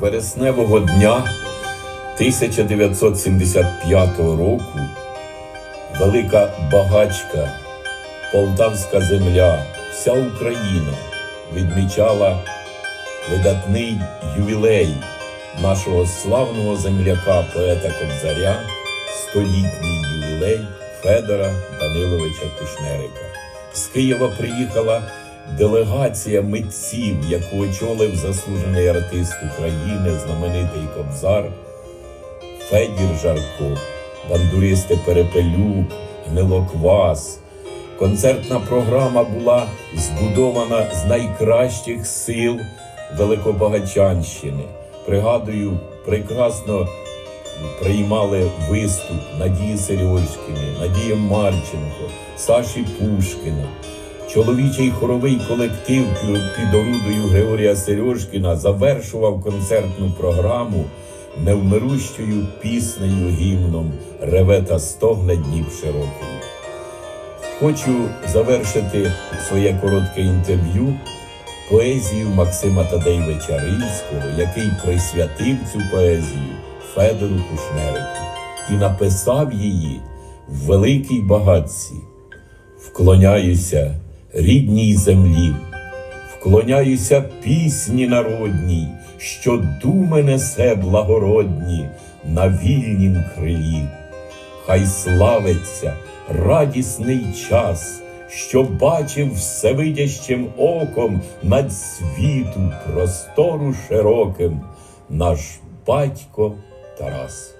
вересневого дня 1975 року велика багачка, полтавська земля, вся Україна відмічала видатний ювілей нашого славного земляка, поета Кобзаря, столітній ювілей Федора Даниловича Кушнерика. З Києва приїхала делегація митців, яку очолив заслужений артист України, знаменитий Кобзар Федір Жарко, бандуристи Перепелюк, Гнилоквас. Концертна програма була збудована з найкращих сил Великобагачанщини. Пригадую, прекрасно приймали виступ Надії Сережкіни, Надії Марченко, Саші Пушкіна. Чоловічий хоровий колектив під- орудою Григорія Сережкіна завершував концертну програму невмирущою піснею гімном Реве та стогне Дніп широкий. Хочу завершити своє коротке інтерв'ю поезію Максима Тадеєвича Рильського, який присвятив цю поезію Федору Кушнерику і написав її в великій багатці. Вклоняюся рідній землі, вклоняюся пісні народній, що думи несе благородні на вільнім крилі. Хай славиться радісний час, що бачив всевидящим оком над світу простору широким наш батько Тарас.